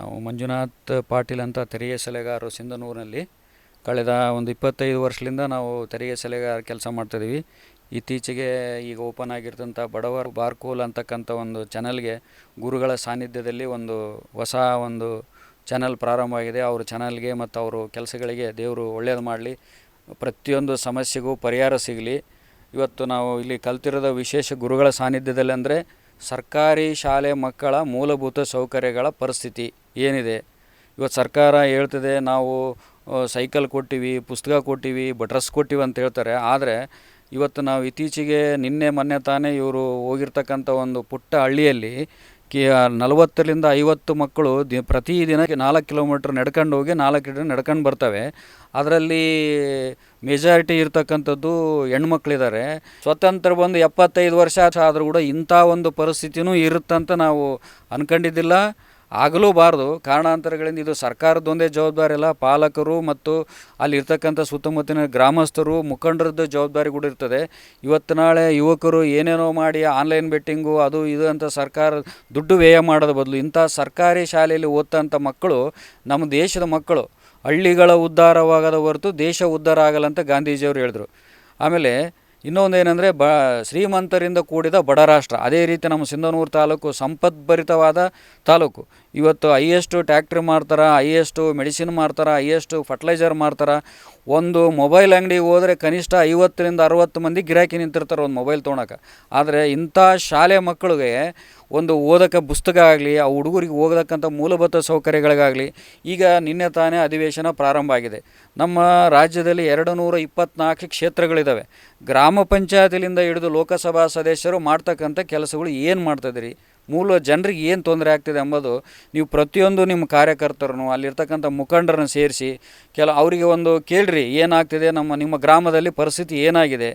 ನಾವು ಮಂಜುನಾಥ್ ಪಾಟೀಲ್ ಅಂತ ತೆರಿಗೆ ಸಲಹೆಗಾರರು ಸಿಂಧನೂರಿನಲ್ಲಿ ಕಳೆದ ಒಂದು ಇಪ್ಪತ್ತೈದು ವರ್ಷದಿಂದ ನಾವು ತೆರಿಗೆ ಸಲಹೆಗಾರ ಕೆಲಸ ಮಾಡ್ತಾಯಿದ್ದೀವಿ ಇತ್ತೀಚೆಗೆ ಈಗ ಓಪನ್ ಆಗಿರ್ತಂಥ ಬಡವರ್ ಬಾರ್ಕೋಲ್ ಅಂತಕ್ಕಂಥ ಒಂದು ಚಾನಲ್ಗೆ ಗುರುಗಳ ಸಾನ್ನಿಧ್ಯದಲ್ಲಿ ಒಂದು ಹೊಸ ಒಂದು ಚಾನಲ್ ಪ್ರಾರಂಭವಾಗಿದೆ ಅವ್ರ ಚಾನಲ್ಗೆ ಮತ್ತು ಅವರು ಕೆಲಸಗಳಿಗೆ ದೇವರು ಒಳ್ಳೆಯದು ಮಾಡಲಿ. ಪ್ರತಿಯೊಂದು ಸಮಸ್ಯೆಗೂ ಪರಿಹಾರ ಸಿಗಲಿ. ಇವತ್ತು ನಾವು ಇಲ್ಲಿ ಕಲ್ತಿರೋದ ವಿಶೇಷ ಗುರುಗಳ ಸಾನ್ನಿಧ್ಯದಲ್ಲಿ ಅಂದರೆ ಸರ್ಕಾರಿ ಶಾಲೆ ಮಕ್ಕಳ ಮೂಲಭೂತ ಸೌಕರ್ಯಗಳ ಪರಿಸ್ಥಿತಿ. ಏನಿದೆ? ಇವತ್ತು ಸರ್ಕಾರ ಹೇಳ್ತಿದೆ, ನಾವು ಸೈಕಲ್ ಕೊಟ್ಟಿವಿ, ಪುಸ್ತಕ ಕೊಟ್ಟಿವಿ ಬಟ್ರಸ್ ಕೊಟ್ಟಿವಿ ಅಂತ ಹೇಳ್ತಾರೆ. ಆದರೆ ಇವತ್ತು ನಾವು ಇತ್ತೀಚೆಗೆ ನಿನ್ನೆ, ಮೊನ್ನೆ ತಾನೇ ಇವರು ಹೋಗಿರ್ತಕ್ಕಂಥ ಒಂದು ಪುಟ್ಟ ಹಳ್ಳಿಯಲ್ಲಿ ಕಿ ನಲವತ್ತರಿಂದ ಐವತ್ತು ಮಕ್ಕಳು ದಿ ಪ್ರತಿದಿನ ನಾಲ್ಕು ಕಿಲೋಮೀಟ್ರ್ ನಡ್ಕೊಂಡು ಹೋಗಿ, ನಾಲ್ಕು ಕಿಲೋ ನಡ್ಕೊಂಡು ಬರ್ತವೆ. ಅದರಲ್ಲಿ ಮೆಜಾರಿಟಿ ಇರ್ತಕ್ಕಂಥದ್ದು ಹೆಣ್ಮಕ್ಳಿದ್ದಾರೆ. ಸ್ವತಂತ್ರ ಬಂದು ಎಪ್ಪತ್ತೈದು ವರ್ಷ ಆದರೂ ಕೂಡ ಇಂಥ ಒಂದು ಪರಿಸ್ಥಿತಿನೂ ಇರುತ್ತಂತ ನಾವು ಅನ್ಕೊಂಡಿದ್ದಿಲ್ಲ. ಆಗಲೂಬಾರ್ದು ಕಾರಣಾಂತರಗಳಿಂದ ಇದು ಸರ್ಕಾರದೊಂದೇ ಜವಾಬ್ದಾರಿ ಅಲ್ಲ ಪಾಲಕರು ಮತ್ತು ಅಲ್ಲಿರ್ತಕ್ಕಂಥ ಸುತ್ತಮುತ್ತಿನ ಗ್ರಾಮಸ್ಥರು, ಮುಖಂಡರದ್ದು ಜವಾಬ್ದಾರಿ ಕೂಡ ಇರ್ತದೆ. ಇವತ್ತು ನಾಳೆ ಯುವಕರು ಏನೇನೋ ಮಾಡಿ ಆನ್ಲೈನ್ ಬೆಟ್ಟಿಂಗು, ಅದು ಇದು ಅಂತ ಸರ್ಕಾರ ದುಡ್ಡು ವ್ಯಯ ಮಾಡೋದ ಬದಲು ಇಂಥ ಸರ್ಕಾರಿ ಶಾಲೆಯಲ್ಲಿ ಓದ್ತಂಥ ಮಕ್ಕಳು, ನಮ್ಮ ದೇಶದ ಮಕ್ಕಳು, ಹಳ್ಳಿಗಳ ಉದ್ಧಾರವಾಗದ ಹೊರತು ದೇಶ ಉದ್ಧಾರ ಆಗಲ್ಲ ಅಂತ ಗಾಂಧೀಜಿಯವರು ಹೇಳಿದ್ರು. ಆಮೇಲೆ ಇನ್ನೊಂದು ಏನಂದರೆ ಬ, ಶ್ರೀಮಂತರಿಂದ ಕೂಡಿದ ಬಡ ರಾಷ್ಟ್ರ. ಅದೇ ರೀತಿ ನಮ್ಮ ಸಿಂಧನೂರು ತಾಲೂಕು ಸಂಪದ್ಭರಿತವಾದ ತಾಲೂಕು. ಇವತ್ತು ಹೈಯೆಸ್ಟು ಟ್ಯಾಕ್ಟ್ರಿ ಮಾರ್ತಾರೆ, ಹೈಯೆಸ್ಟು ಮೆಡಿಸಿನ್ ಮಾರ್ತಾರೆ, ಹೈಯೆಸ್ಟು ಫರ್ಟಿಲೈಸರ್ ಮಾರ್ತಾರೆ. ಒಂದು ಮೊಬೈಲ್ ಅಂಗಡಿಗೆ ಹೋದರೆ ಕನಿಷ್ಠ ಐವತ್ತರಿಂದ ಅರುವತ್ತು ಮಂದಿ ಗಿರಾಕಿ ನಿಂತಿರ್ತಾರೆ ಒಂದು ಮೊಬೈಲ್ ತೊಗೊಳಕ್ಕೆ. ಆದರೆ ಇಂಥ ಶಾಲೆ ಮಕ್ಕಳಿಗೆ ಒಂದು ಓದಕ್ಕೆ ಪುಸ್ತಕ ಆಗಲಿ, ಆ ಹುಡುಗರಿಗೆ ಹೋಗತಕ್ಕಂಥ ಮೂಲಭೂತ ಸೌಕರ್ಯಗಳಿಗಾಗಲಿ ಈಗ ನಿನ್ನೆ ತಾನೇ ಅಧಿವೇಶನ ಪ್ರಾರಂಭ ಆಗಿದೆ. ನಮ್ಮ ರಾಜ್ಯದಲ್ಲಿ ಎರಡು ನೂರ ಇಪ್ಪತ್ನಾಲ್ಕು ಕ್ಷೇತ್ರಗಳಿದ್ದಾವೆ ಗ್ರಾಮ ಪಂಚಾಯತಿಲಿಂದ ಹಿಡಿದು ಲೋಕಸಭಾ ಸದಸ್ಯರು ಮಾಡ್ತಕ್ಕಂಥ ಕೆಲಸಗಳು ಏನು ಮಾಡ್ತಾಯಿದ್ದೀರಿ ಮೂಲ ಜನರಿಗೆ ಏನು ತೊಂದರೆ ಆಗ್ತಿದೆ ಎಂಬುದು ನೀವು ಪ್ರತಿಯೊಂದು ನಿಮ್ಮ ಕಾರ್ಯಕರ್ತರನ್ನು, ಅಲ್ಲಿರ್ತಕ್ಕಂಥ ಮುಖಂಡರನ್ನು ಸೇರಿಸಿ, ಕೆಲ ಅವರಿಗೆ ಒಂದು ಕೇಳ್ರಿ, ಏನಾಗ್ತಿದೆ ನಮ್ಮ, ನಿಮ್ಮ ಗ್ರಾಮದಲ್ಲಿ ಪರಿಸ್ಥಿತಿ ಏನಾಗಿದೆ?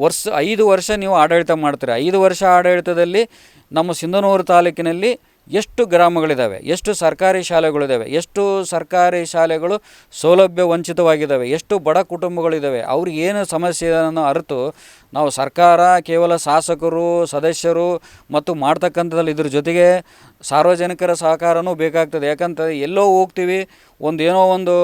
ವರ್ಷ, ಐದು ವರ್ಷ ನೀವು ಆಡಳಿತ ಮಾಡ್ತೀರಿ. ಐದು ವರ್ಷ ಆಡಳಿತದಲ್ಲಿ ನಮ್ಮ ಸಿಂಧನೂರು ತಾಲೂಕಿನಲ್ಲಿ ಎಷ್ಟು ಗ್ರಾಮಗಳಿದ್ದಾವೆ ಎಷ್ಟು ಸರ್ಕಾರಿ ಶಾಲೆಗಳಿದ್ದಾವೆ ಎಷ್ಟು ಸರ್ಕಾರಿ ಶಾಲೆಗಳು ಸೌಲಭ್ಯ ವಂಚಿತವಾಗಿದ್ದಾವೆ ಎಷ್ಟು ಬಡ ಕುಟುಂಬಗಳಿದ್ದಾವೆ ಅವ್ರಿಗೆ ಏನು ಸಮಸ್ಯೆಯನ್ನು ಅರಿತು ನಾವು ಸರ್ಕಾರ ಕೇವಲ ಶಾಸಕರು, ಸದಸ್ಯರು ಮತ್ತು ಮಾಡ್ತಕ್ಕಂಥದ್ದಲ್ಲಿ ಇದ್ರ ಜೊತೆಗೆ ಸಾರ್ವಜನಿಕರ ಸಹಕಾರನೂ ಬೇಕಾಗ್ತದೆ. ಯಾಕಂತಂದರೆ ಎಲ್ಲೋ ಹೋಗ್ತೀವಿ ಒಂದೇನೋ ಒಂದು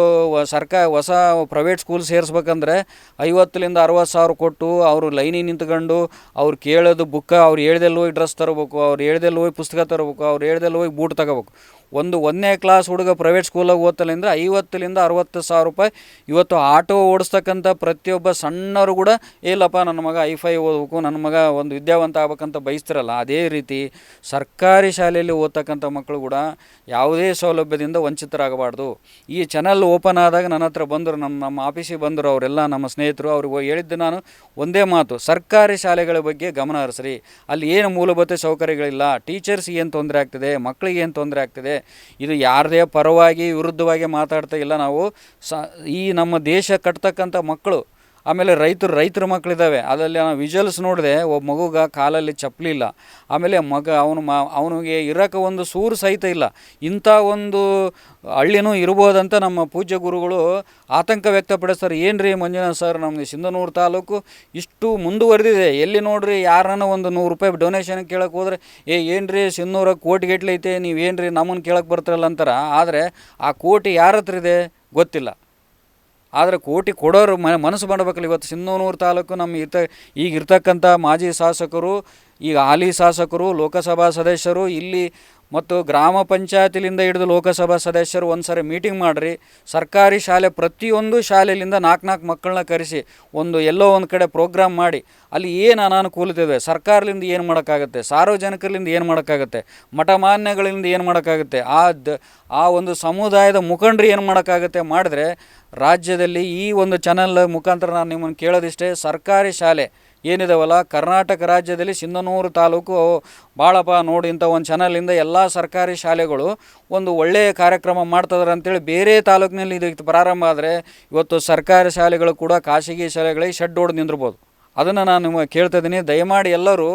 ಸರ್ಕಾರ ಹೊಸ ಪ್ರೈವೇಟ್ ಸ್ಕೂಲ್ ಸೇರಿಸ್ಬೇಕಂದ್ರೆ ಐವತ್ತರಿಂದ ಅರವತ್ತು ಸಾವಿರ ಕೊಟ್ಟು ಅವರು ಲೈನಿಗೆ ನಿಂತ್ಕೊಂಡು ಅವ್ರು ಕೇಳೋದು ಬುಕ್ಕ, ಅವ್ರು ಹೇಳ್ದೆಲ್ಲ ಹೋಗಿ ಡ್ರೆಸ್ ತರಬೇಕು, ಅವ್ರು ಹೇಳ್ದೆಲ್ಲ ಹೋಗಿ ಪುಸ್ತಕ ತರಬೇಕು, ಅವ್ರು ಹೇಳ್ದೆಲ್ಲ ಹೋಗಿ ಬೂಟ್ ತಗೋಬೇಕು. ಒಂದು ಒಂದನೇ ಕ್ಲಾಸ್ ಹುಡುಗ ಪ್ರೈವೇಟ್ ಸ್ಕೂಲಾಗ ಓದ್ತಲಿಂದ ಐವತ್ತಲಿಂದ ಅರವತ್ತು ಸಾವಿರ ರೂಪಾಯಿ. ಇವತ್ತು ಆಟೋ ಓಡಿಸ್ತಕ್ಕಂಥ ಪ್ರತಿಯೊಬ್ಬ ಸಣ್ಣವರು ಕೂಡ, ಇಲ್ಲಪ್ಪ, ನನ್ನ ಮಗ ಐಫೈ ಓದಬೇಕು, ನನ್ನ ಮಗ ಒಂದು ವಿದ್ಯಾವಂತ ಆಗ್ಬೇಕಂತ ಬಯಸ್ತಿರಲ್ಲ. ಅದೇ ರೀತಿ ಸರ್ಕಾರಿ ಶಾಲೆಯಲ್ಲಿ ಓದ್ತಕ್ಕಂಥ ಮಕ್ಕಳು ಕೂಡ ಯಾವುದೇ ಸೌಲಭ್ಯದಿಂದ ವಂಚಿತರಾಗಬಾರ್ದು. ಈ ಚಾನಲ್ ಓಪನ್ ಆದಾಗ ನನ್ನ ಹತ್ರ ಬಂದರು, ನಮ್ಮ ನಮ್ಮ ಆಫೀಸಿಗೆ ಬಂದರು ಅವರೆಲ್ಲ ನಮ್ಮ ಸ್ನೇಹಿತರು. ಅವ್ರಿಗೆ ಹೇಳಿದ್ದು ನಾನು ಒಂದೇ ಮಾತು, ಸರ್ಕಾರಿ ಶಾಲೆಗಳ ಬಗ್ಗೆ ಗಮನ ಹರಿಸ್ರಿ. ಅಲ್ಲಿ ಏನು ಮೂಲಭೂತ ಸೌಕರ್ಯಗಳಿಲ್ಲ. ಟೀಚರ್ಸ್ ಏನು ತೊಂದರೆ ಆಗ್ತಿದೆ? ಮಕ್ಕಳಿಗೆ ಏನು ತೊಂದರೆ ಆಗ್ತಿದೆ? ಇದು ಯಾರದೇ ಪರವಾಗಿ ವಿರುದ್ಧವಾಗಿ ಮಾತಾಡ್ತಾ ಇಲ್ಲ ನಾವು ಸ ಈ ನಮ್ಮ ದೇಶ ಕಟ್ತಕ್ಕಂಥ ಮಕ್ಕಳು ಆಮೇಲೆ ರೈತರು, ರೈತರ ಮಕ್ಕಳಿದ್ದಾವೆ ಅದರಲ್ಲಿ ನಾವು ವಿಜುವಲ್ಸ್ ನೋಡಿದೆ ಒಬ್ಬ ಮಗುಗ ಕಾಲಲ್ಲಿ ಚಪ್ಪಲಿ ಇಲ್ಲ. ಆಮೇಲೆ ಮಗ ಅವನು ಮ, ಅವನಿಗೆ ಇರೋಕೆ ಒಂದು ಸೂರು ಸಹಿತ ಇಲ್ಲ. ಇಂಥ ಒಂದು ಹಳ್ಳಿನೂ ಇರ್ಬೋದಂತ ನಮ್ಮ ಪೂಜ್ಯ ಗುರುಗಳು ಆತಂಕ ವ್ಯಕ್ತಪಡಿಸ್ತಾರೆ. ಏನು ರೀ ಮಂಜುನಾಥ್ ಸರ್, ನಮಗೆ ಸಿಂಧನೂರು ತಾಲೂಕು ಇಷ್ಟು ಮುಂದುವರೆದಿದೆ. ಎಲ್ಲಿ ನೋಡ್ರಿ ಯಾರನ್ನ ಒಂದು ನೂರು ರೂಪಾಯಿ ಡೊನೇಷನ್ ಕೇಳಕ್ಕೆ ಹೋದ್ರೆ, ಏ ಏನು ರೀ ಕೋಟಿ ಕೋಟಿಗಟ್ಲೆ ಐತೆ ನೀವು ಏನು ರೀ ನಮ್ಮನ್ನು ಕೇಳಕ್ಕೆ ಬರ್ತಾರಲ್ಲ ಅಂತಾರೆ. ಆದರೆ ಆ ಕೋಟಿ ಯಾರ ಹತ್ರ ಇದೆ? ಗೊತ್ತಿಲ್ಲ. ಆದರೆ ಕೋಟಿ ಕೊಡೋರು ಮನಸ್ಸು ಮಾಡಬೇಕಲ್ಲ ಇವತ್ತು ಸಿಂಧನೂರು ತಾಲೂಕು ನಮ್ಮ ಇರ್ತ ಈಗ ಇರ್ತಕ್ಕಂಥ ಮಾಜಿ ಶಾಸಕರು, ಈಗ ಹಾಲಿ ಶಾಸಕರು, ಲೋಕಸಭಾ ಸದಸ್ಯರು, ಇಲ್ಲಿ ಮತ್ತು ಗ್ರಾಮ ಪಂಚಾಯತಿಲಿಂದ ಹಿಡಿದು ಲೋಕಸಭಾ ಸದಸ್ಯರು ಒಂದು ಸಾರಿ ಮೀಟಿಂಗ್ ಮಾಡಿರಿ. ಸರ್ಕಾರಿ ಶಾಲೆ ಪ್ರತಿಯೊಂದು ಶಾಲೆಯಿಂದ ನಾಲ್ಕು ನಾಲ್ಕು ಮಕ್ಕಳನ್ನ ಕರೆಸಿ ಒಂದು ಎಲ್ಲೋ ಒಂದು ಕಡೆ ಪ್ರೋಗ್ರಾಮ್ ಮಾಡಿ. ಅಲ್ಲಿ ಏನು ಅನಾನುಕೂಲತೆ ಸರ್ಕಾರದಿಂದ ಏನು ಮಾಡೋಕ್ಕಾಗುತ್ತೆ? ಸಾರ್ವಜನಿಕರಿಂದ ಏನು ಮಾಡೋಕ್ಕಾಗುತ್ತೆ? ಮಠಮಾನ್ಯಗಳಿಂದ ಏನು ಮಾಡೋಕ್ಕಾಗುತ್ತೆ? ಆ ದ, ಆ ಒಂದು ಸಮುದಾಯದ ಮುಖಂಡರು ಏನು ಮಾಡೋಕ್ಕಾಗುತ್ತೆ ಮಾಡಿದ್ರೆ, ರಾಜ್ಯದಲ್ಲಿ ಈ ಒಂದು ಚಾನಲ್ ಮುಖಾಂತರ ನಾನು ನಿಮ್ಮನ್ನು ಕೇಳೋದಿಷ್ಟೇ, ಸರ್ಕಾರಿ ಶಾಲೆ ಏನಿದಾವಲ್ಲ, ಕರ್ನಾಟಕ ರಾಜ್ಯದಲ್ಲಿ ಸಿಂಧನೂರು ತಾಲೂಕು ಭಾಳಪ್ಪ ನೋಡಿ ಇಂಥ ಒಂದು ಚಾನಲಿಂದ ಎಲ್ಲ ಸರ್ಕಾರಿ ಶಾಲೆಗಳು ಒಂದು ಒಳ್ಳೆಯ ಕಾರ್ಯಕ್ರಮ ಮಾಡ್ತಿದಾರೆ ಅಂತೇಳಿ ಬೇರೆ ತಾಲೂಕಿನಲ್ಲಿ ಇದಕ್ಕೆ ಪ್ರಾರಂಭ ಆದರೆ ಇವತ್ತು ಸರ್ಕಾರಿ ಶಾಲೆಗಳು ಕೂಡ ಖಾಸಗಿ ಶಾಲೆಗಳಿಗೆ ಶೆಡ್ ಹೊಡೆದು ನಿಂದಿರ್ಬೋದು. ಅದನ್ನು ನಾನು ನಿಮಗೆ ಕೇಳ್ತಿದ್ದೀನಿ ದಯಮಾಡಿ ಎಲ್ಲರೂ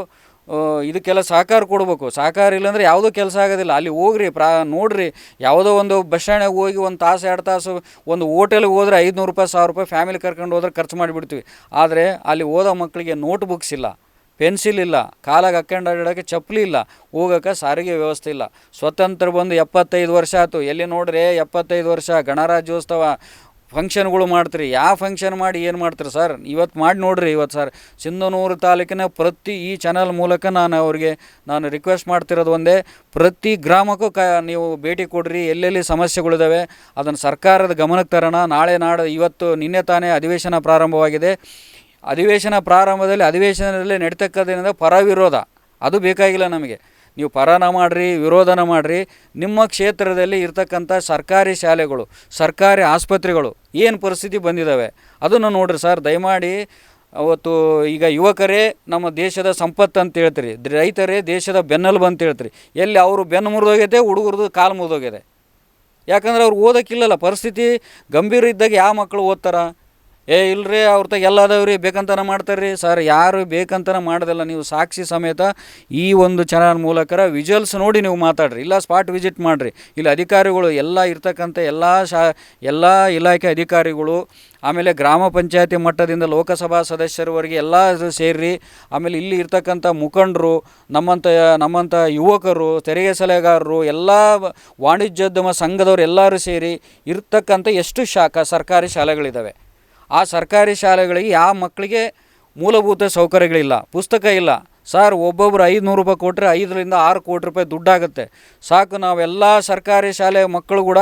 ಇದಕ್ಕೆಲ್ಲ ಸಹಕಾರ ಕೊಡಬೇಕು. ಸಹಕಾರ ಇಲ್ಲಾಂದ್ರೆ ಯಾವುದೋ ಕೆಲಸ ಆಗೋದಿಲ್ಲ. ಅಲ್ಲಿ ಹೋಗ್ರಿ, ಪ್ರಾ, ನೋಡ್ರಿ. ಯಾವುದೋ ಒಂದು ಬಸ್ ಸ್ಟ್ಯಾಂಡಿಗೆ ಹೋಗಿ ಒಂದು ತಾಸು, ಎರಡು ತಾಸು ಒಂದು ಓಟೆಲ್ಗೆ ಹೋದ್ರೆ ಐದುನೂರು ರೂಪಾಯಿ, ಸಾವಿರ ರೂಪಾಯಿ ಫ್ಯಾಮಿಲಿ ಕರ್ಕೊಂಡು ಹೋದ್ರೆ ಖರ್ಚು ಮಾಡಿಬಿಡ್ತೀವಿ. ಆದರೆ ಅಲ್ಲಿ ಓದೋ ಮಕ್ಕಳಿಗೆ ನೋಟ್ ಬುಕ್ಸ್ ಇಲ್ಲ, ಪೆನ್ಸಿಲ್ ಇಲ್ಲ, ಕಾಲಾಗ ಹಾಕ್ಕೊಂಡು ಅಡ್ಡಾಡೋಕ್ಕೆ ಚಪ್ಪಲಿ ಇಲ್ಲ ಹೋಗೋಕೆ ಸಾರಿಗೆ ವ್ಯವಸ್ಥೆ ಇಲ್ಲ. ಸ್ವತಂತ್ರ ಬಂದು ಎಪ್ಪತ್ತೈದು ವರ್ಷ ಆಯ್ತು. ಎಲ್ಲಿ ನೋಡ್ರಿ, ಎಪ್ಪತ್ತೈದು ವರ್ಷ ಗಣರಾಜ್ಯೋತ್ಸವ ಫಂಕ್ಷನ್ಗಳು ಮಾಡ್ತೀರಿ. ಯಾವ ಫಂಕ್ಷನ್ ಮಾಡಿ ಏನು ಮಾಡ್ತೀರಿ ಸರ್ ಇವತ್ತು ಮಾಡಿ ನೋಡ್ರಿ ಇವತ್ತು ಸರ್ ಸಿಂಧನೂರು ತಾಲೂಕಿನ ಪ್ರತಿ ಈ ಚಾನಲ್ ಮೂಲಕ ನಾನು ಅವ್ರಿಗೆ, ನಾನು ರಿಕ್ವೆಸ್ಟ್ ಮಾಡ್ತಿರೋದು ಒಂದೇ, ಪ್ರತಿ ಗ್ರಾಮಕ್ಕೂ ಕ, ನೀವು ಭೇಟಿ ಕೊಡ್ರಿ. ಎಲ್ಲೆಲ್ಲಿ ಸಮಸ್ಯೆಗಳಿದ್ದಾವೆ ಅದನ್ನು ಸರ್ಕಾರದ ಗಮನಕ್ಕೆ ತರೋಣ. ನಾಳೆ ನಾಡು, ಇವತ್ತು ನಿನ್ನೆ ತಾನೇ ಅಧಿವೇಶನ ಪ್ರಾರಂಭವಾಗಿದೆ. ಅಧಿವೇಶನ ಪ್ರಾರಂಭದಲ್ಲಿ, ಅಧಿವೇಶನದಲ್ಲಿ ನಡೀತಕ್ಕಂಥ ಪರವಿರೋಧ. ಅದು ಬೇಕಾಗಿಲ್ಲ ನಮಗೆ. ನೀವು ಪರಾನ ಮಾಡಿರಿ, ವಿರೋಧನ ಮಾಡಿರಿ, ನಿಮ್ಮ ಕ್ಷೇತ್ರದಲ್ಲಿ ಇರ್ತಕ್ಕಂಥ ಸರ್ಕಾರಿ ಶಾಲೆಗಳು, ಸರ್ಕಾರಿ ಆಸ್ಪತ್ರೆಗಳು ಏನು ಪರಿಸ್ಥಿತಿ ಬಂದಿದ್ದಾವೆ ಅದನ್ನು ನೋಡಿರಿ ಸರ್, ದಯಮಾಡಿ ಅವತ್ತು ಈಗ ಯುವಕರೇ ನಮ್ಮ ದೇಶದ ಸಂಪತ್ತು ಅಂತ ಹೇಳ್ತೀರಿ, ರೈತರೇ ದೇಶದ ಬೆನ್ನೆಲುಬು ಅಂತ ಹೇಳ್ತೀರಿ. ಎಲ್ಲಿ ಅವರು ಬೆನ್ನು ಮುರಿದೋಗೈತೆ, ಹುಡುಗರದು ಕಾಲು ಮುರಿದೋಗಿದೆ ಯಾಕಂದ್ರೆ ಅವ್ರು ಓದೋಕ್ಕಿಲ್ಲಲ್ಲ, ಪರಿಸ್ಥಿತಿ ಗಂಭೀರ ಇದ್ದಾಗ ಯಾವ ಮಕ್ಕಳು ಓದ್ತಾರ? ಏ, ಇಲ್ರಿ, ಅವ್ರ ತಾಗ ಎಲ್ಲ ಅದಾವ್ರಿ ಬೇಕಂತನ ಮಾಡ್ತಾರ್ರಿ ಸರ್, ಯಾರು ಬೇಕಂತನ ಮಾಡೋದಿಲ್ಲ. ನೀವು ಸಾಕ್ಷಿ ಸಮೇತ ಈ ಒಂದು ಚಾನಲ್ ಮೂಲಕರ ವಿಜುವಲ್ಸ್ ನೋಡಿ ನೀವು ಮಾತಾಡ್ರಿ. ಇಲ್ಲ ಸ್ಪಾಟ್ ವಿಸಿಟ್ ಮಾಡಿರಿ. ಇಲ್ಲಿ, ಅಧಿಕಾರಿಗಳು ಎಲ್ಲ ಇರ್ತಕ್ಕಂಥ ಎಲ್ಲ ಶಾ, ಎಲ್ಲ ಇಲಾಖೆ ಅಧಿಕಾರಿಗಳು, ಆಮೇಲೆ ಗ್ರಾಮ ಪಂಚಾಯತಿ ಮಟ್ಟದಿಂದ ಲೋಕಸಭಾ ಸದಸ್ಯರವರೆಗೆ ಎಲ್ಲ ಸೇರಿ ಆಮೇಲೆ ಇಲ್ಲಿ ಇರ್ತಕ್ಕಂಥ ಮುಖಂಡರು ನಮ್ಮಂಥ ನಮ್ಮಂಥ ಯುವಕರು, ತೆರಿಗೆ ಸಲಹೆಗಾರರು, ಎಲ್ಲ ವಾಣಿಜ್ಯೋದ್ಯಮ ಸಂಘದವರು ಎಲ್ಲರೂ ಸೇರಿ ಇರ್ತಕ್ಕಂಥ ಎಷ್ಟು ಶಾಖ, ಸರ್ಕಾರಿ ಶಾಲೆಗಳಿದ್ದಾವೆ ಆ ಸರ್ಕಾರಿ ಶಾಲೆಗಳಿಗೆ ಯಾವ ಮಕ್ಕಳಿಗೆ ಮೂಲಭೂತ ಸೌಕರ್ಯಗಳಿಲ್ಲ, ಪುಸ್ತಕ ಇಲ್ಲ. ಸರ್, ಒಬ್ಬೊಬ್ರು ಐದುನೂರು ರೂಪಾಯಿ ಕೊಟ್ಟರೆ ಐದರಿಂದ ಆರು ಕೋಟಿ ರೂಪಾಯಿ ದುಡ್ಡಾಗುತ್ತೆ. ಸಾಕು, ನಾವೆಲ್ಲ ಸರ್ಕಾರಿ ಶಾಲೆ ಮಕ್ಕಳು ಕೂಡ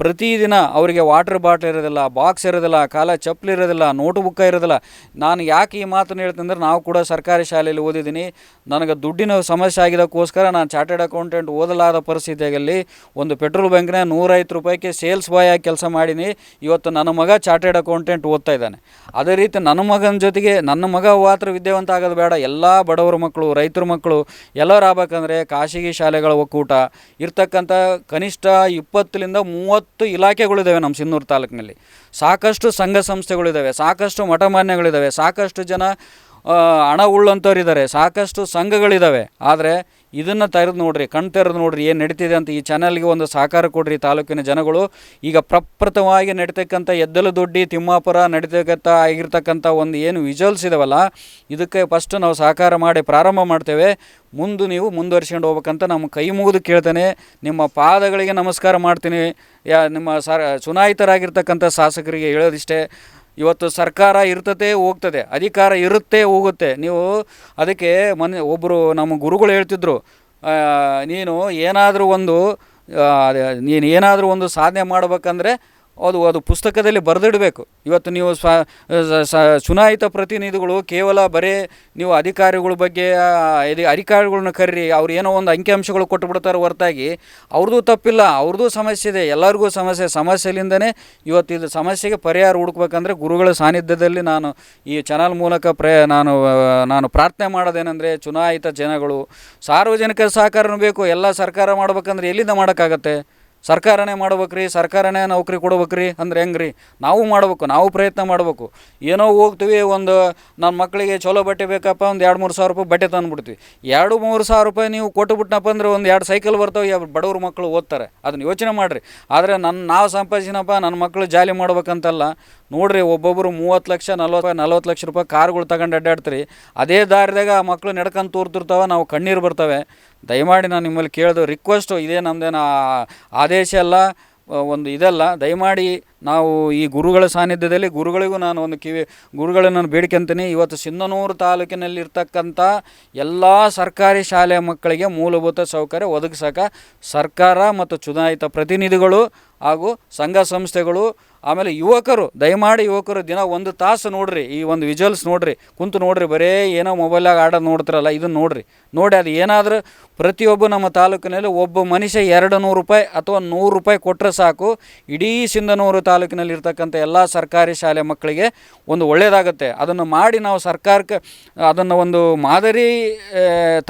ಪ್ರತಿದಿನ ಅವರಿಗೆ ವಾಟರ್ ಬಾಟ್ಲ್ ಇರೋದಿಲ್ಲ ಬಾಕ್ಸ್ ಇರೋದಿಲ್ಲ, ಕಾಲ ಚಪ್ಪಲಿ ಇರೋದಿಲ್ಲ ನೋಟ್ ಬುಕ್ಕ ಇರೋದಿಲ್ಲ. ನಾನು ಯಾಕೆ ಈ ಮಾತನ್ನು ಹೇಳ್ತಂದ್ರೆ ನಾವು ಕೂಡ ಸರ್ಕಾರಿ ಶಾಲೆಯಲ್ಲಿ ಓದಿದ್ದೀನಿ. ನನಗೆ ದುಡ್ಡಿನ ಸಮಸ್ಯೆ ಆಗಿದ್ದಕ್ಕೋಸ್ಕರ ನಾನು ಚಾರ್ಟೆಡ್ ಅಕೌಂಟೆಂಟ್ ಓದಲಾದ ಪರಿಸ್ಥಿತಿಯಲ್ಲಿ ಒಂದು ಪೆಟ್ರೋಲ್ ಬಂಕ್ನ ನೂರೈವತ್ತು ರೂಪಾಯಿಗೆ ಸೇಲ್ಸ್ ಬಾಯ್ ಆಗಿ ಕೆಲಸ ಮಾಡೀನಿ. ಇವತ್ತು ನನ್ನ ಮಗ ಚಾರ್ಟೆಡ್ ಅಕೌಂಟೆಂಟ್ ಓದ್ತಾ ಇದ್ದಾನೆ. ಅದೇ ರೀತಿ ನನ್ನ ಮಗನ ಜೊತೆಗೆ ನನ್ನ ಮಗ ಮಾತ್ರ ವಿದ್ಯಾವಂತ ಆಗೋದು ಬೇಡ. ಎಲ್ಲ ಬಡವರ ಮಕ್ಕಳು, ರೈತರ ಮಕ್ಕಳು ಎಲ್ಲರೂ ಆಗ್ಬೇಕಂದ್ರೆ ಖಾಸಗಿ ಶಾಲೆಗಳ ಒಕ್ಕೂಟ. ಇರ್ತಕ್ಕಂಥ ಕನಿಷ್ಠ ಇಪ್ಪತ್ತರಿಂದ ಮೂವತ್ತು ಇಲಾಖೆಗಳಿದ್ದಾವೆ ನಮ್ಮ ಸಿನ್ನೂರು ತಾಲೂಕಿನಲ್ಲಿ. ಸಾಕಷ್ಟು ಸಂಘ ಸಂಸ್ಥೆಗಳಿದ್ದಾವೆ ಸಾಕಷ್ಟು ಮಠಮಾನ್ಯಗಳಿದ್ದಾವೆ ಸಾಕಷ್ಟು ಜನ ಹಣ ಉಳ್ಳಂಥವ್ರು ಸಾಕಷ್ಟು ಸಂಘಗಳಿದ್ದಾವೆ ಆದರೆ ಇದನ್ನು ತೆರೆದು ನೋಡ್ರಿ, ಕಣ್ ತೆರೆದು ನೋಡ್ರಿ ಏನು ನಡೀತಿದೆ ಅಂತ ಈ ಚಾನಲ್ಗೆ ಒಂದು ಸಹಕಾರ ಕೊಡ್ರಿ ತಾಲೂಕಿನ ಜನಗಳು. ಈಗ ಪ್ರಪ್ರಥಮವಾಗಿ ನಡೀತಕ್ಕಂಥ ಎದ್ದಲು ದೊಡ್ಡಿ ತಿಮ್ಮಾಪುರ ನಡೀತಕ್ಕಂಥ ಆಗಿರ್ತಕ್ಕಂಥ ಒಂದು ಏನು ವಿಜುವಲ್ಸ್ ಇದಾವಲ್ಲ, ಇದಕ್ಕೆ ಫಸ್ಟ್ ನಾವು ಸಹಕಾರ ಮಾಡಿ ಪ್ರಾರಂಭ ಮಾಡ್ತೇವೆ. ಮುಂದೆ ನೀವು ಮುಂದುವರ್ಸ್ಕೊಂಡು ಹೋಗ್ಬೇಕಂತ ನಮ್ಮ ಕೈ ಮುಗಿದು ಕೇಳ್ತೇನೆ. ನಿಮ್ಮ ಪಾದಗಳಿಗೆ ನಮಸ್ಕಾರ ಮಾಡ್ತೀನಿ. ಯಾ, ನಿಮ್ಮ ಸರ್ ಚುನಾಯಿತರಾಗಿರ್ತಕ್ಕಂಥ ಶಾಸಕರಿಗೆ ಹೇಳೋದಿಷ್ಟೇ. ಇವತ್ತು ಸರ್ಕಾರ ಇರ್ತದೆ ಹೋಗ್ತದೆ. ಅಧಿಕಾರ ಇರುತ್ತೆ, ಹೋಗುತ್ತೆ. ನೀವು ಅದಕ್ಕೆ ಮೊನ್ನೆ ಒಬ್ಬರು ನಮ್ಮ ಗುರುಗಳು ಹೇಳ್ತಿದ್ರು ನೀನು ಏನಾದರೂ ಒಂದು ನೀನು ಏನಾದರೂ ಒಂದು ಸಾಧನೆ ಮಾಡ್ಬೇಕಂದ್ರೆ ಅದು ಅದು ಪುಸ್ತಕದಲ್ಲಿ ಬರೆದಿಡಬೇಕು. ಇವತ್ತು ನೀವು ಚುನಾಯಿತ ಪ್ರತಿನಿಧಿಗಳು ಕೇವಲ ಬರೀ ನೀವು ಅಧಿಕಾರಿಗಳ ಬಗ್ಗೆ ಇದು ಅಧಿಕಾರಿಗಳನ್ನ ಕರೀರಿ, ಅವ್ರು ಏನೋ ಒಂದು ಅಂಕಿಅಂಶಗಳು ಕೊಟ್ಟುಬಿಡ್ತಾರೆ ಹೊರತಾಗಿ, ಅವ್ರದ್ದು ತಪ್ಪಿಲ್ಲ, ಅವ್ರದ್ದು ಸಮಸ್ಯೆ ಇದೆ, ಎಲ್ಲರಿಗೂ ಸಮಸ್ಯೆ, ಸಮಸ್ಯೆಲಿಂದನೇ ಇವತ್ತು ಇದು ಸಮಸ್ಯೆಗೆ ಪರಿಹಾರ ಹುಡುಕ್ಬೇಕಂದ್ರೆ ಗುರುಗಳ ಸಾನ್ನಿಧ್ಯದಲ್ಲಿ ನಾನು ಈ ಚಾನಲ್ ಮೂಲಕ ಪ್ರೇ ನಾನು ನಾನು ಪ್ರಾರ್ಥನೆ ಮಾಡೋದೇನೆಂದರೆ ಚುನಾಯಿತ ಜನಗಳು, ಸಾರ್ವಜನಿಕ ಸಹಕಾರನೂ ಬೇಕು, ಎಲ್ಲ ಸರ್ಕಾರ ಮಾಡ್ಬೇಕಂದ್ರೆ ಎಲ್ಲಿಂದ ಮಾಡೋಕ್ಕಾಗತ್ತೆ? ಸರ್ಕಾರನೇ ಮಾಡ್ಬೇಕ್ರಿ, ಸರ್ಕಾರನೇ ನೌಕರಿ ಕೊಡ್ಬೇಕ್ರಿ ಅಂದ್ರೆ ಹೆಂಗ್ರಿ? ನಾವು ಮಾಡ್ಬೇಕು, ನಾವು ಪ್ರಯತ್ನ ಮಾಡ್ಬೇಕು. ಏನೋ ಹೋಗ್ತೀವಿ, ಒಂದು ನನ್ನ ಮಕ್ಕಳಿಗೆ ಚಲೋ ಬಟ್ಟೆ ಬೇಕಪ್ಪ, ಒಂದು ಎರಡು ಮೂರು ಸಾವಿರ ರೂಪಾಯಿ ಬಟ್ಟೆ ತಂದುಬಿಡ್ತೀವಿ. ಎರಡು ಮೂರು ಸಾವಿರ ರೂಪಾಯಿ ನೀವು ಕೊಟ್ಟುಬಿಟ್ನಪ್ಪ ಅಂದ್ರೆ ಒಂದು ಎರಡು ಸೈಕಲ್ ಬರ್ತಾವೆ ಬಡವ್ರ ಮಕ್ಕಳು ಓದ್ತಾರೆ. ಅದನ್ನ ಯೋಚನೆ ಮಾಡಿರಿ. ಆದರೆ ನನ್ನ ನಾವು ಸಂಪಾದಿಸಿನಪ್ಪ ನನ್ನ ಮಕ್ಕಳು ಜಾಲಿ ಮಾಡ್ಬೇಕಂತಲ್ಲ, ನೋಡ್ರಿ ಒಬ್ಬೊಬ್ಬರು ಮೂವತ್ತು ಲಕ್ಷ, ನಲ್ವತ್ತು ನಲ್ವತ್ತು ಲಕ್ಷ ರೂಪಾಯಿ ಕಾರ್ಗಳು ತಗೊಂಡು ಅಡ್ಡಾಡ್ತೀರಿ. ಅದೇ ದಾರಿದಾಗ ಆ ಮಕ್ಕಳು ನಡ್ಕೊಂಡು ತೋರ್ತಿರ್ತಾವೆ, ನಾವು ಕಣ್ಣೀರು ಬರ್ತವೆ. ದಯಮಾಡಿ ನಾನು ನಿಮ್ಮಲ್ಲಿ ಕೇಳೋದು ರಿಕ್ವೆಸ್ಟು ಇದೇ ನಮ್ಮದೇನು ಆದೇಶ ಅಲ್ಲ ಒಂದು ಇದಲ್ಲ. ದಯಮಾಡಿ ನಾವು ಈ ಗುರುಗಳ ಸಾನ್ನಿಧ್ಯದಲ್ಲಿ ಗುರುಗಳಿಗೂ ನಾನು ಒಂದು ಕಿವಿ, ಗುರುಗಳನ್ನು ನಾನು ಬೇಡ್ಕೊಂತೀನಿ ಇವತ್ತು ಸಿಂಧನೂರು ತಾಲೂಕಿನಲ್ಲಿ ಇರ್ತಕ್ಕಂಥ ಎಲ್ಲ ಸರ್ಕಾರಿ ಶಾಲೆ ಮಕ್ಕಳಿಗೆ ಮೂಲಭೂತ ಸೌಕರ್ಯ ಒದಗಿಸೋಕೆ ಸರ್ಕಾರ ಮತ್ತು ಚುನಾಯಿತ ಪ್ರತಿನಿಧಿಗಳು ಹಾಗೂ ಸಂಘ ಸಂಸ್ಥೆಗಳು, ಆಮೇಲೆ ಯುವಕರು, ದಯಮಾಡಿ ಯುವಕರು ದಿನ ಒಂದು ತಾಸು ನೋಡ್ರಿ, ಈ ಒಂದು ವಿಜುವಲ್ಸ್ ನೋಡ್ರಿ, ಕುಂತು ನೋಡ್ರಿ, ಬರೇ ಏನೋ ಮೊಬೈಲಾಗ ಆಡೋದು ನೋಡ್ತಿರಲ್ಲ ಇದನ್ನು ನೋಡ್ರಿ. ನೋಡಿ, ಅದು ಏನಾದರೂ ಪ್ರತಿಯೊಬ್ಬ ನಮ್ಮ ತಾಲೂಕಿನಲ್ಲಿ ಒಬ್ಬ ಮನುಷ್ಯ ಎರಡು ನೂರು ರೂಪಾಯಿ ಅಥವಾ ನೂರು ರೂಪಾಯಿ ಕೊಟ್ಟರೆ ಸಾಕು, ಇಡೀ ಸಿಂಧನೂರು ತಾಲೂಕಿನಲ್ಲಿ ಇರ್ತಕ್ಕಂಥ ಎಲ್ಲ ಸರ್ಕಾರಿ ಶಾಲೆ ಮಕ್ಕಳಿಗೆ ಒಂದು ಒಳ್ಳೆಯದಾಗುತ್ತೆ ಅದನ್ನು ಮಾಡಿ ನಾವು ಸರ್ಕಾರಕ್ಕೆ ಅದನ್ನು ಒಂದು ಮಾದರಿ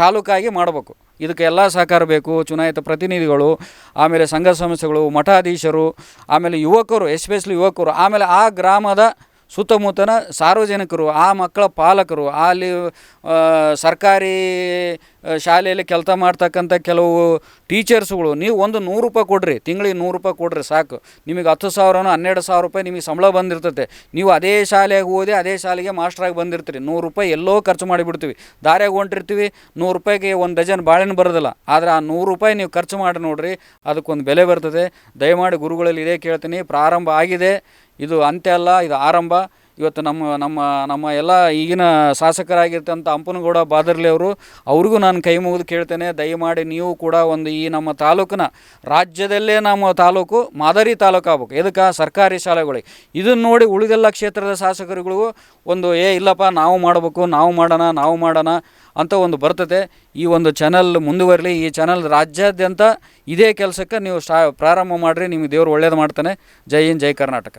ತಾಲೂಕಾಗಿ ಮಾಡಬೇಕು. ಇದಕ್ಕೆ ಎಲ್ಲ ಸಹಕಾರ ಬೇಕು, ಚುನಾಯಿತ ಪ್ರತಿನಿಧಿಗಳು, ಆಮೇಲೆ ಸಂಘ ಸಂಸ್ಥೆಗಳು, ಮಠಾಧೀಶರು, ಆಮೇಲೆ ಯುವಕರು ಎಸ್ಪೆಷಲಿ ಯುವಕರು, ಆಮೇಲೆ ಆ ಗ್ರಾಮದ ಸುತ್ತಮುತ್ತನ ಸಾರ್ವಜನಿಕರು, ಆ ಮಕ್ಕಳ ಪಾಲಕರು, ಅಲ್ಲಿ ಸರ್ಕಾರಿ ಶಾಲೆಯಲ್ಲಿ ಕೆಲಸ ಮಾಡ್ತಕ್ಕಂಥ ಕೆಲವು ಟೀಚರ್ಸ್ಗಳು, ನೀವು ಒಂದು ನೂರು ರೂಪಾಯಿ ಕೊಡ್ರಿ, ತಿಂಗಳಿಗೆ ನೂರು ರೂಪಾಯಿ ಕೊಡ್ರಿ ಸಾಕು. ನಿಮಗೆ ಹತ್ತು ಸಾವಿರನೋ ಹನ್ನೆರಡು ಸಾವಿರ ರೂಪಾಯಿ ನಿಮಗೆ ಸಂಬಳ ಬಂದಿರ್ತೈತೆ. ನೀವು ಅದೇ ಶಾಲೆಗೆ ಓದಿ ಅದೇ ಶಾಲೆಗೆ ಮಾಸ್ಟ್ರಾಗಿ ಬಂದಿರ್ತೀರಿ. ನೂರು ರೂಪಾಯಿ ಎಲ್ಲೋ ಖರ್ಚು ಮಾಡಿಬಿಡ್ತೀವಿ. ದಾರ್ಯಾಗ ಹೊಂಟಿರ್ತೀವಿ, ನೂರು ರೂಪಾಯಿಗೆ ಒಂದು ಡಜನ್ ಬಾಳೆನ ಬರೋದಿಲ್ಲ. ಆದರೆ ಆ ನೂರು ರೂಪಾಯಿ ನೀವು ಖರ್ಚು ಮಾಡಿ ನೋಡ್ರಿ, ಅದಕ್ಕೊಂದು ಬೆಲೆ ಬರ್ತದೆ. ದಯಮಾಡಿ ಗುರುಗಳಲ್ಲಿ ಇದೇ ಕೇಳ್ತೀನಿ, ಪ್ರಾರಂಭ ಆಗಿದೆ. ಇದು ಅಂತ್ಯ ಅಲ್ಲ, ಇದು ಆರಂಭ. ಇವತ್ತು ನಮ್ಮ ನಮ್ಮ ನಮ್ಮ ಎಲ್ಲ ಈಗಿನ ಶಾಸಕರಾಗಿರ್ತಂಥ ಹಂಪನಗೌಡ ಬಾದರ್ಲಿ ಅವರು, ಅವ್ರಿಗೂ ನಾನು ಕೈ ಮುಗಿದು ಕೇಳ್ತೇನೆ. ದಯಮಾಡಿ ನೀವು ಕೂಡ ಒಂದು ಈ ನಮ್ಮ ತಾಲೂಕಿನ ರಾಜ್ಯದಲ್ಲೇ ನಮ್ಮ ತಾಲೂಕು ಮಾದರಿ ತಾಲೂಕು ಆಗ್ಬೇಕು. ಎದಕ್ಕೆ? ಸರ್ಕಾರಿ ಶಾಲೆಗಳಿಗೆ. ಇದನ್ನು ನೋಡಿ ಉಳಿದೆಲ್ಲ ಕ್ಷೇತ್ರದ ಶಾಸಕರುಗಳಿಗೂ ಒಂದು, ಏ, ಇಲ್ಲಪ್ಪ, ನಾವು ಮಾಡಬೇಕು, ನಾವು ಮಾಡೋಣ ನಾವು ಮಾಡೋಣ ಅಂತ ಒಂದು ಬರ್ತದೆ. ಈ ಒಂದು ಚಾನಲ್ ಮುಂದುವರಲಿ. ಈ ಚಾನಲ್ ರಾಜ್ಯಾದ್ಯಂತ ಇದೇ ಕೆಲಸಕ್ಕೆ ನೀವು ಸ್ಟಾ, ಪ್ರಾರಂಭ ಮಾಡಿರಿ. ನಿಮಗೆ ದೇವರು ಒಳ್ಳೇದು ಮಾಡ್ತಾನೆ. ಜೈ ಹಿಂದ್, ಜೈ ಕರ್ನಾಟಕ.